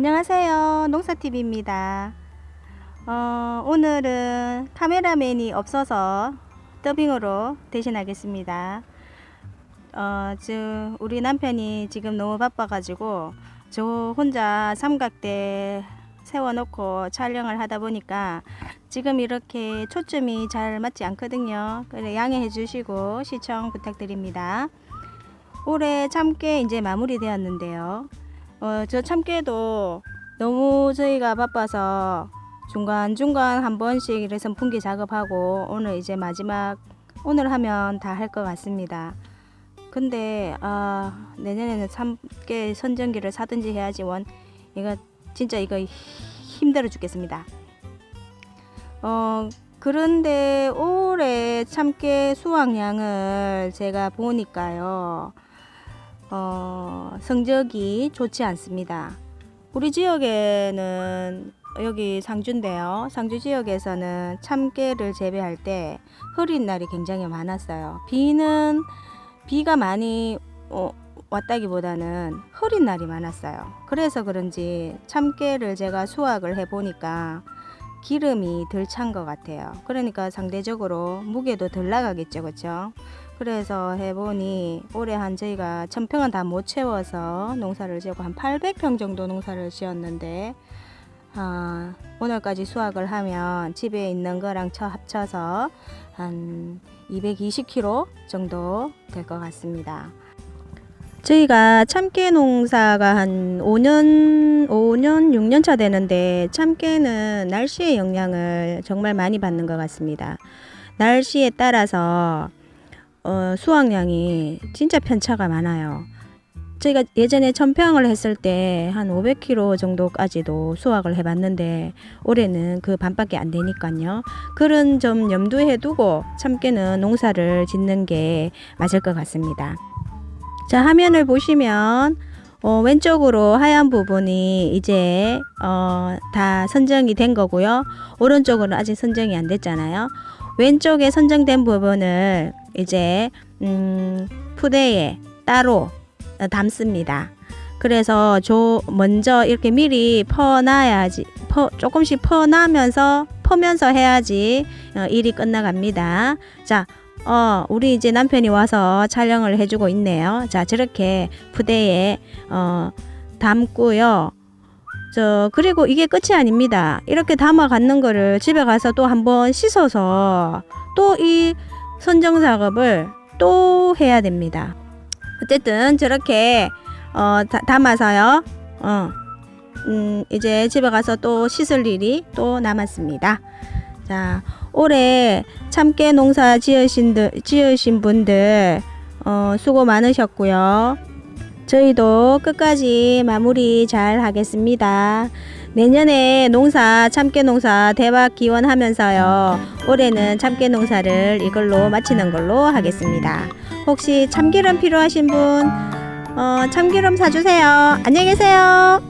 안녕하세요. 농사TV입니다. 어, 오늘은 카메라맨이 없어서 더빙으로 대신하겠습니다. 어, 저, 우리 남편이 지금 너무 바빠 가지고 저 혼자 삼각대 세워놓고 촬영을 하다 보니까 지금 이렇게 초점이 잘 맞지 않거든요. 그래 양해해 주시고 시청 부탁드립니다. 올해 참깨 이제 마무리 되었는데요. 어, 저 참깨도 너무 저희가 바빠서 중간중간 한 번씩 이래 선풍기 작업하고 오늘 이제 마지막 오늘 하면 다 할 것 같습니다. 근데 아, 내년에는 참깨 선전기를 사든지 해야지 원 이거 진짜 이거 힘들어 죽겠습니다. 어 그런데 올해 참깨 수확량을 제가 보니까요. 어, 성적이 좋지 않습니다. 우리 지역에는 여기 상주인데요. 상주 지역에서는 참깨를 재배할 때 흐린 날이 굉장히 많았어요. 비는 비가 많이 어, 왔다기보다는 흐린 날이 많았어요. 그래서 그런지 참깨를 제가 수확을 해 보니까 기름이 덜 찬 것 같아요. 그러니까 상대적으로 무게도 덜 나가겠죠, 그렇죠? 그래서 해보니 올해 한 저희가 천평은 다 못 채워서 농사를 지었고 한 800평 정도 농사를 지었는데 아, 오늘까지 수확을 하면 집에 있는 거랑 쳐 합쳐서 한 220kg 정도 될 것 같습니다. 저희가 참깨 농사가 한 5년, 5년, 6년 차 되는데 참깨는 날씨의 영향을 정말 많이 받는 것 같습니다. 날씨에 따라서 어, 수확량이 진짜 편차가 많아요. 저희가 예전에 천평을 했을 때 한 500kg 정도까지도 수확을 해봤는데 올해는 그 반밖에 안 되니까요. 그런 점 염두에 두고 참깨는 농사를 짓는 게 맞을 것 같습니다. 자 화면을 보시면 어, 왼쪽으로 하얀 부분이 이제 어, 다 선정이 된 거고요. 오른쪽으로는 아직 선정이 안 됐잖아요. 왼쪽에 선정된 부분을 이제 음, 푸대에 따로 어, 담습니다. 그래서 저 먼저 이렇게 미리 퍼놔야지 퍼, 조금씩 퍼나면서 퍼면서 해야지 어, 일이 끝나갑니다. 자, 어, 우리 이제 남편이 와서 촬영을 해주고 있네요. 자, 저렇게 푸대에 어, 담고요. 저 그리고 이게 끝이 아닙니다. 이렇게 담아 갖는 거를 집에 가서 또 한번 씻어서 또이 선정 작업을 또 해야 됩니다. 어쨌든 저렇게 어, 다, 담아서요. 어, 음, 이제 집에 가서 또 씻을 일이 또 남았습니다. 자, 올해 참깨 농사 지으신, 들, 지으신 분들 어, 수고 많으셨고요. 저희도 끝까지 마무리 잘 하겠습니다. 내년에 농사 참깨 농사 대박 기원하면서요. 올해는 참깨 농사를 이걸로 마치는 걸로 하겠습니다. 혹시 참기름 필요하신 분 어, 참기름 사주세요. 안녕히 계세요.